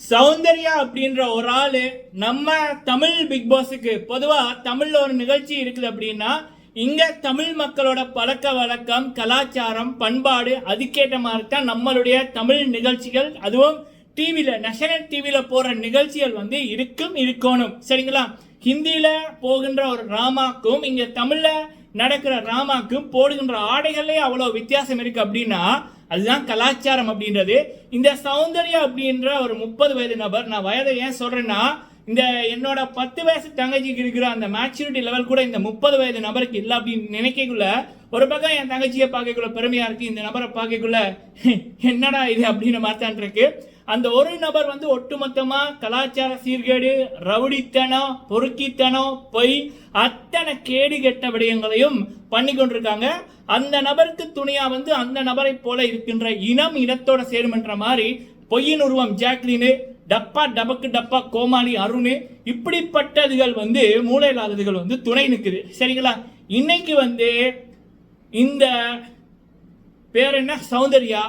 சௌந்தர்யா அப்படின்ற ஒரு ஆள் நம்ம தமிழ் பிக் பாஸுக்கு பொதுவாக தமிழில் ஒரு நிகழ்ச்சி இருக்குது அப்படின்னா இங்கே தமிழ் மக்களோட பழக்க வழக்கம் கலாச்சாரம் பண்பாடு அதுக்கேற்ற மாதிரி தான் நம்மளுடைய தமிழ் நிகழ்ச்சிகள். அதுவும் டிவியில் நேஷனல் டிவியில் போகிற நிகழ்ச்சிகள் வந்து இருக்கும் இருக்கணும். சரிங்களா? ஹிந்தியில் போகின்ற ஒரு ராமாக்கும் இங்கே தமிழில் நடக்கிற ராமாக்கும் போடுகின்ற ஆடைகளே அவ்வளோ வித்தியாசம் இருக்குது அப்படின்னா அதுதான் கலாச்சாரம் அப்படின்றது. இந்த சௌந்தர்யா அப்படின்ற ஒரு முப்பது வயது நபர் நான் வயதை ஏன் சொல்றேன்னா இந்த என்னோட பத்து வயசு தங்கச்சிக்கு இருக்கிற அந்த மேச்சூரிட்டி லெவல் கூட இந்த முப்பது வயது நபருக்கு இல்லை அப்படின்னு நினைக்கக்குள்ள ஒரு பக்கம் என் தங்கச்சியை பார்க்கக்குள்ள பெருமையா இருக்கு இந்த நபரை பார்க்கக்குள்ள என்னடா இது? அப்படின்னு மாத்தான் இருக்கு அந்த ஒரு நபர் வந்து ஒட்டுமொத்தமா கலாச்சார சீர்கேடு ரவுடித்தனம் பொறுக்கித்தனம் பொய் அத்தனை கேடு கெட்ட விடயங்களையும் பண்ணி கொண்டிருக்காங்க. அந்த நபருக்கு துணையா வந்து அந்த நபரை போல இருக்கின்ற இனம் இனத்தோட சேருமன்ற மாதிரி பொய்யின் உருவம் ஜாக்லினு டப்பா டபக்கு டப்பா கோமாளி அருண் இப்படிப்பட்டதுகள் வந்து மூளை இல்லாததுகள் வந்து துணை நிற்குது சரிங்களா? இன்னைக்கு வந்து இந்த பேர் என்ன? சௌந்தர்யா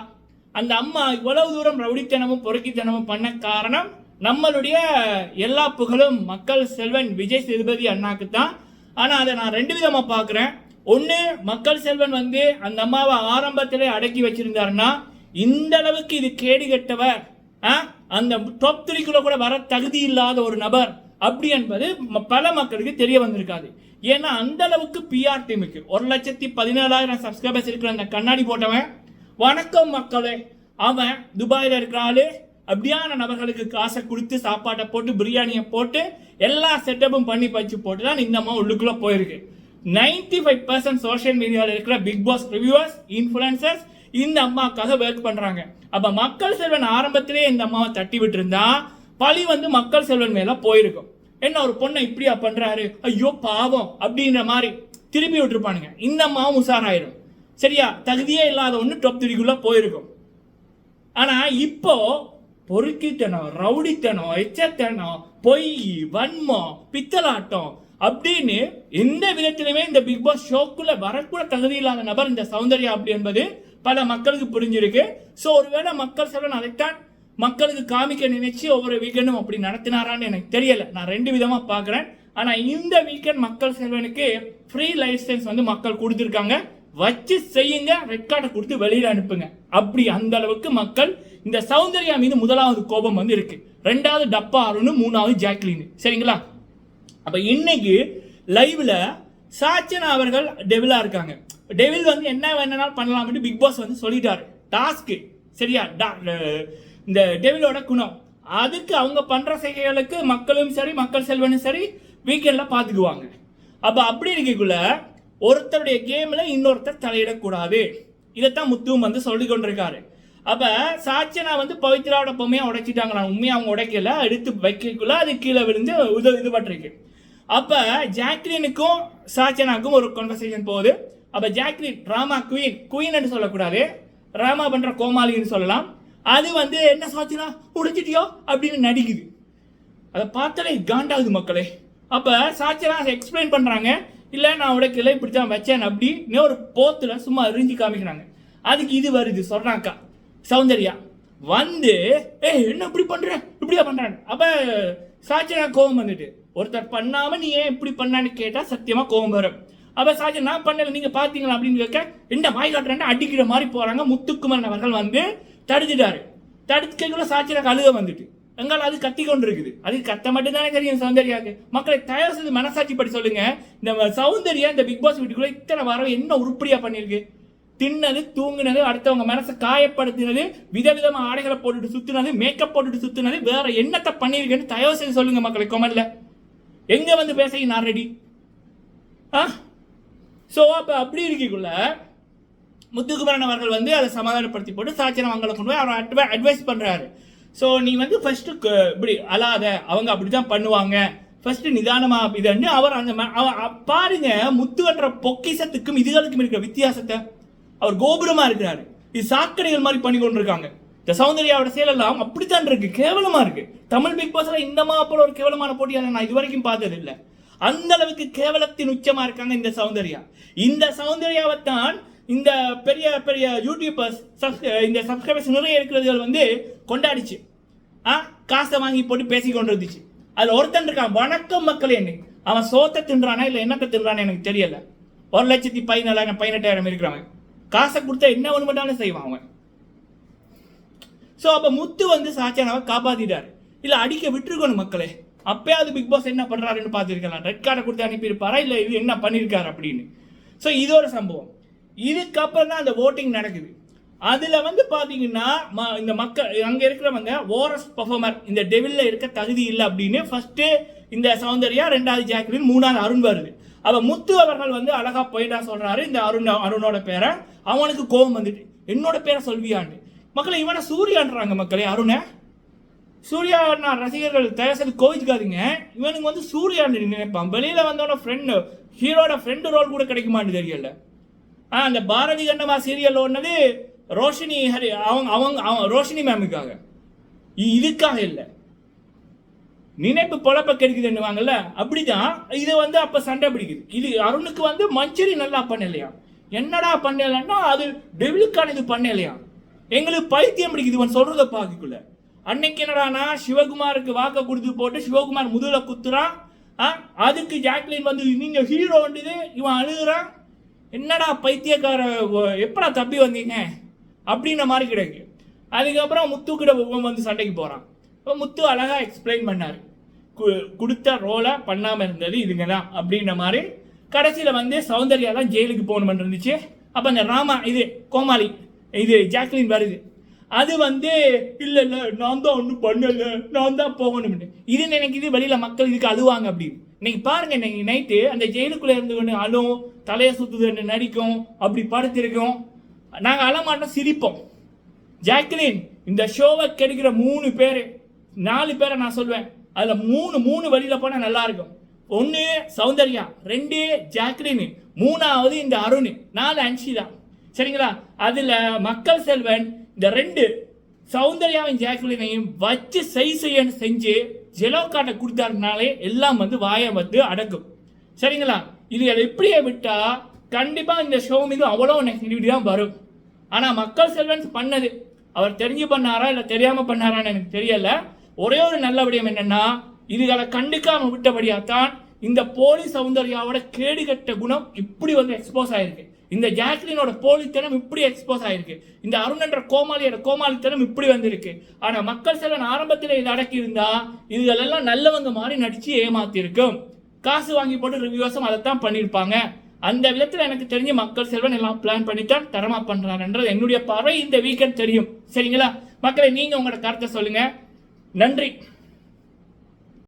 அந்த அம்மா இவ்வளவு தூரம் ரவுடித்தனமும் பொறுக்கித்தனமும் பண்ண காரணம் நம்மளுடைய எல்லா புகழும் மக்கள் செல்வன் விஜய் சேதுபதி அண்ணாக்கு தான். ஆனால் அதை நான் ரெண்டு விதமாக பார்க்குறேன். ஒன்று மக்கள் செல்வன் வந்து அந்த அம்மாவை ஆரம்பத்திலே அடக்கி வச்சிருந்தாருன்னா இந்த அளவுக்கு இது கேடு கெட்டவர். அந்த டாப் த்ரீக்குள்ள கூட வர தகுதி இல்லாத ஒரு நபர். அப்படி என்பது ம- பல மக்களுக்கு தெரிய வந்திருக்காது. ஏன்னா அந்த அளவுக்கு பிஆர் டீமுக்கு ஒரு லட்சத்தி பதினேழாயிரம் சப்ஸ்கிரைபர்ஸ் இருக்கிற அந்த கண்ணாடி போட்டவன் வணக்கம் மக்களே. அவன் துபாயில் இருக்கிற ஆளு அப்படியான நபர்களுக்கு காசை கொடுத்து சாப்பாட்டை போட்டு பிரியாணியை போட்டு எல்லா செட்டப்பும் பண்ணி பச்சு போட்டு தான் இந்த அம்மா உள்ளுக்குள்ளே போயிருக்கு. 95% ஃபைவ் பர்சன்ட் சோஷியல் மீடியாவில் இருக்கிற பிக் பாஸ் ரிவ்யூவர்ஸ் இன்ஃப்ளூயன்சர்ஸ் இந்த அம்மாவுக்காக ஒர்க் பண்ணுறாங்க அப்போ மக்கள் செல்வன் ஆரம்பத்திலே இந்த அம்மாவை தட்டி விட்டுருந்தா பழி வந்து மக்கள் செல்வன் மேலே போயிருக்கும். என்ன ஒரு பொண்ணை இப்படியா பண்ணுறாரு ஐயோ பாவம் அப்படின்ற மாதிரி திருப்பி விட்டுருப்பானுங்க. இந்த அம்மாவும் உஷாராயிரும். சரியா? தகுதியே இல்லாத ஒன்று டாப் த்ரீக்குள்ளே போயிருக்கும். ஆனால் இப்போ பொறுக்கித்தனம் ரவுடித்தனம் எச்சத்தனம் பொய் வன்மம் பித்தலாட்டம் அப்படின்னு எந்த விதத்திலுமே இந்த பிக் பாஸ் ஷோக்குள்ள வரக்கூட தகுதி இல்லாத நபர் இந்த சௌந்தர்யா அப்படி என்பது பல மக்களுக்கு புரிஞ்சிருக்கு. ஸோ ஒருவேளை மக்கள் செல்வன் அதைத்தான் மக்களுக்கு காமிக்க நினைச்சு ஒவ்வொரு வீக்கெண்டும் அப்படி நடத்தினாரான்னு எனக்கு தெரியல. நான் ரெண்டு விதமாக பார்க்குறேன். ஆனால் இந்த வீக்கெண்ட் மக்கள் செல்வனுக்கு ஃப்ரீ லைசன்ஸ் வந்து மக்கள் கொடுத்துருக்காங்க. வச்சு செய்யுங்க ரெக்கார்டை கொடுத்து வெளியில அனுப்புங்க. அப்படி அந்த அளவுக்கு மக்கள் இந்த சௌந்தர்யா மீது முதலாவது கோபம் வந்து இருக்கு. ரெண்டாவது டப்பா அருண் மூணாவது ஜாக்லின். சரிங்களா? அப்ப இன்னைக்கு லைவ்ல சாச்சனா அவர்கள் டெவிலா இருக்காங்க. டெவில் வந்து என்ன வேணாலும் பண்ணலாம்னு பிக் பாஸ் வந்து சொல்லிட்டாரு. டாஸ்க்கு சரியா? டா- இந்த டெவிலோட குணம். அதுக்கு அவங்க பண்ற செயலுக்கு மக்களும் சரி மக்கள் செல்வனும் சரி வீக்கெண்ட்ல பாத்துக்குவாங்க. அப்ப அப்படி இருக்கக்குள்ள ஒருத்தருடைய கேமில் இன்னொருத்தர் தலையிடக்கூடாது. இதைத்தான் முத்துவும் வந்து சொல்லி கொண்டிருக்காரு. அப்போ சாச்சனா வந்து பவித்ராவோட பொம்மையாக உடைச்சிட்டாங்களா? உண்மையாக அவங்க உடைக்கல. எடுத்து வைக்கக்குள்ள அது கீழே விழுந்து இது இது பட்டிருக்கு அப்போ ஜாக்லினுக்கும் சாச்சனாக்கும் ஒரு கன்வர்சேஷன் போகுது. அப்போ ஜாக்லின் ராமா குயின் குயின்னு சொல்லக்கூடாது. ராமா பண்ணுற கோமாளின்னு சொல்லலாம். அது வந்து என்ன சாச்சனா உடைச்சிட்டியோ? அப்படின்னு நடிக்குது. அதை பார்த்தாலே காண்டாகுது மக்களே. அப்போ சாச்சனா எக்ஸ்பிளைன் பண்ணுறாங்க இல்லை நான் உடைக்கல இப்படி தான் வச்சேன் அப்படி. ஒரு போத்தில் சும்மா எரிஞ்சு காமிக்கிறாங்க. அதுக்கு இது வருது சொல்கிறாக்கா சௌந்தர்யா. வந்து ஏய் என்ன இப்படி பண்ணுறேன் இப்படியா பண்றாங்க அப்ப சாச்சனா கோபம் வந்துட்டு ஒருத்தர் பண்ணாமல் நீ ஏன் இப்படி பண்ணான்னு கேட்டால் சத்தியமா கோபம் வரும். அப்ப சாச்சன் நான் பண்ணல நீங்கள் பார்த்தீங்களா அப்படின்னு கேட்க என்ன வாய் காட்டுறேன்னு அடிக்கிற மாதிரி போகிறாங்க முத்துக்குமரன் அவர்கள் வந்து தடுத்துட்டாரு. தடுத்துக்குள்ள சாட்சியாக அழுக வந்துட்டு எங்கால அது கத்தி கொண்டிருக்குது. அது கத்த மட்டும் தானே தெரியும் சௌந்தர்யாவுக்கு. மக்களை தயார் செய்து மனசாட்சி படி சொல்லுங்க. இந்த சௌந்தர்யா இந்த பிக் பாஸ் வீட்டுக்குள்ள இத்தனை வாரம் என்ன உருப்படியா பண்ணியிருக்கு? தின்னது தூங்குனது அடுத்தவங்க மனசை காயப்படுத்தினது விதவிதமா ஆடைகளை போட்டுட்டு சுத்தினது மேக்கப் போட்டுட்டு சுத்தினது வேற என்னத்தை பண்ணியிருக்கேன்னு தயவு செய்து சொல்லுங்க மக்களை கொமெண்ட்ல. எங்க வந்து பேச நான் ரெடி ஆ? ஸோ அப்போ அப்படி இருக்கக்குள்ள முத்துக்குமரன் அவர்கள் வந்து அதை சமாதானப்படுத்தி போட்டு சாச்சனம் அவங்களை கொண்டு போய் அவர் அட்வை அட்வைஸ் பண்ணுறாரு ஸோ நீ வந்து ஃபஸ்ட்டு இப்படி அழாத. அவங்க அப்படி தான் பண்ணுவாங்க. ஃபர்ஸ்ட் நிதானமா இதுன்னு அவர் அந்த பாருங்க முத்துவன்ற பொக்கிசத்துக்கும் இதுகளுக்கும் இருக்கிற வித்தியாசத்தை அவர் கோபுரமா இருக்கிறாரு. இது சாக்கடைகள் மாதிரி பண்ணி கொண்டிருக்காங்க. இந்த சௌந்தர்யாவோட செயலெல்லாம் அப்படித்தான் இருக்கு கேவலமா இருக்கு. தமிழ் பிக் பாஸ்ல இந்த மாப்பிள்ள ஒரு கேவலமான போட்டியாளர் நான் இது வரைக்கும் பார்த்தது இல்லை அந்த அளவுக்கு கேவலத்தின் உச்சமா இருக்காங்க இந்த சௌந்தர்யா. இந்த சௌந்தர்யாவை தான் இந்த பெரிய பெரிய யூடியூபர்ஸ் இந்த சப்ஸ்கிரைபர்ஸ் நிறைய இருக்கிறதுகள் வந்து கொண்டாடிச்சு. காசை வாங்கி போட்டு பேசி கொண்டு இருந்துச்சு அதில் ஒருத்தன் இருக்கான். வணக்கம் மக்களே அவன் சோத்தை தின்றானா இல்லை என்னத்தை தின்றானே எனக்கு தெரியல. ஒரு லட்சத்தி பதினாலாயிரம் பதினெட்டாயிரம் இருக்கிறவன். காசை கொடுத்தா என்ன ஒன்று மட்டும் செய்வான் அவன். ஸோ அப்போ முத்து வந்து சாச்சானாவை காப்பாத்திட்டாரு. இல்லை அடிக்க விட்டுருக்கணும் மக்களே. அப்பயாவது பிக் பாஸ் என்ன பண்ணுறாருன்னு பார்த்துருக்கலாம். ரெட் கார்டை கொடுத்து அனுப்பியிருப்பாரா? இல்லை இது என்ன பண்ணியிருக்காரு அப்படின்னு. ஸோ இது ஒரு சம்பவம். இதுக்கப்புறம் தான் அந்த ஓட்டிங் நடக்குது. அதில் வந்து பார்த்தீங்கன்னா ம- இந்த மக்கள் அங்கே இருக்கிறவங்க ஓரஸ் பர்ஃபார்மர் இந்த டெவில்ல இருக்க தகுதி இல்லை அப்படின்னு ஃபஸ்ட்டு இந்த சௌந்தர்யா ரெண்டாவது ஜாக்லின் மூணாவது அருண் வருது. அவள் முத்து அவர்கள் வந்து அழகாக போயிட்டா சொல்கிறாரு இந்த அருண் அருணோட பேரை. அவனுக்கு கோபம் வந்துட்டு என்னோட பேரை சொல்வியான்னு மக்களை இவனை சூர்யான்றாங்க மக்களே அருணை. சூர்யா நான் ரசிகர்கள் தயவுசெய்து கோவிச்சுக்காதீங்க. இவனுக்கு வந்து சூர்யான்னு நினைப்பான். வெளியில் வந்தோட ஃப்ரெண்டு ஹீரோட ஃப்ரெண்டு ரோல் கூட கிடைக்குமான்னு தெரியல. ஆ அந்த பாரதி கண்டமா சீரியல் ஒன்றது ரோஷினி ஹரி அவங்க அவங்க அவங்க ரோஷினி மேமுக்காக இ- இதுக்காக இல்லை. நினைப்பு பொழப்ப கெடுக்குதுன்னுவாங்கல்ல அப்படிதான். இது வந்து அப்போ சண்டை பிடிக்குது. இது அருணுக்கு வந்து மஞ்சரி நல்லா பண்ணலையா என்னடா பண்ணலன்னா அது டெவிலுக்கான இது பண்ணலையா எங்களுக்கு பைத்தியம் பிடிக்குது இவன் சொல்றத பார்க்கக்குள்ள. அன்னைக்கு என்னடானா சிவகுமாருக்கு வாக்க கொடுத்து போட்டு சிவகுமார் முதுகுல குத்துறான். ஆ, அதுக்கு ஜாக்லின் வந்து நீங்க ஹீரோ வந்தது இவன் அழுகுறான். என்னடா பைத்தியக்கார எப்படா தப்பி வந்தீங்க? அப்படின்ற மாதிரி கிடைக்கு அதுக்கப்புறம் முத்துக்கிட்ட இவன் வந்து சண்டைக்கு போகிறான் இப்போ முத்து அழகாக எக்ஸ்பிளைன் பண்ணாரு. கு- கொடுத்த ரோலை பண்ணாமல் இருந்தது இதுங்க தான் அப்படின்ற மாதிரி கடைசியில் வந்து சௌந்தர்யா தான் ஜெயிலுக்கு போகணும்னு இருந்துச்சு. அப்போ அந்த ராமா இது கோமாளி இது ஜாக்லின் வருது. அது வந்து இல்லை இல்லை நான் தான் ஒன்றும் பண்ணல நான் தான் போகணும்னு. இது நினைக்கிது வெளியில் மக்கள் இதுக்கு அழுவாங்க அப்படின்னு. இன்னைக்கு பாருங்க இன்னைக்கு நைட்டு அந்த ஜெயிலுக்குள்ளே இருந்து ஒன்று அழும் தலையை சுத்துதுன்னு நடிக்கும் அப்படி படுத்திருக்கும். நாங்கள் அழமாட்டோம் சிரிப்போம். ஜாக்லின் இந்த ஷோவை கெடுக்கிற மூணு பேர் நாலு பேரை நான் சொல்வேன். அதில் மூணு மூணு வழியில் போனால் நல்லா இருக்கும். சௌந்தர்யா ரெண்டு ஜாக்லின் மூணாவது இந்த அருண் நாலு அன்ஷிதா சரிங்களா? அதில் மக்கள் செல்வன் இந்த ரெண்டு சௌந்தர்யாவின் ஜாக்லினையும் வச்சு செய் செய்யன்னு செஞ்சு ஜெலோ காட்டை கொடுத்தாருனாலே எல்லாம் வந்து வாயை வந்து அடக்கும் சரிங்களா? இது இப்படியே விட்டால் கண்டிப்பாக இந்த ஷோ மீது அவ்வளோ நெகட்டிவிட்டி தான் வரும். ஆனால் மக்கள் செல்வன்ஸ் பண்ணது. அவர் தெரிஞ்சு பண்ணாரா இல்லை தெரியாமல் பண்ணாரான்னு எனக்கு தெரியலை. ஒரே ஒரு நல்ல விடயம் என்னன்னா இதுகளை கண்டுக்காமல் விட்டபடியாக தான் இந்த போலி சௌந்தர்யாவோட கேடுகட்ட குணம் இப்படி வந்து எக்ஸ்போஸ் ஆயிருக்கு. இந்த ஜாக்லினோட போலித்தனம் இப்படி எக்ஸ்போஸ் ஆயிருக்கு. இந்த அருணன்ற கோமாளியோட கோமாளித்தனம் இப்படி வந்திருக்கு. ஆனால் மக்கள் செல்வன் ஆரம்பத்தில் இது அடக்கி இருந்தா இதுகளெல்லாம் நல்லவங்க மாதிரி நடித்து ஏமாத்திருக்கும். காசு வாங்கி போட்டு ரிவ்யூஸும் அதைத்தான் பண்ணியிருப்பாங்க. அந்த விதத்தில் எனக்கு தெரிஞ்சு மக்கள் செல்வன் எல்லாம் பிளான் பண்ணித்தான் தரமாக பண்ணுறாருன்றது என்னுடைய பார்வை. இந்த வீக்கெண்ட் தெரியும். சரிங்களா? மக்களை நீங்கள் உங்களோட கருத்தை சொல்லுங்கள் நன்றி.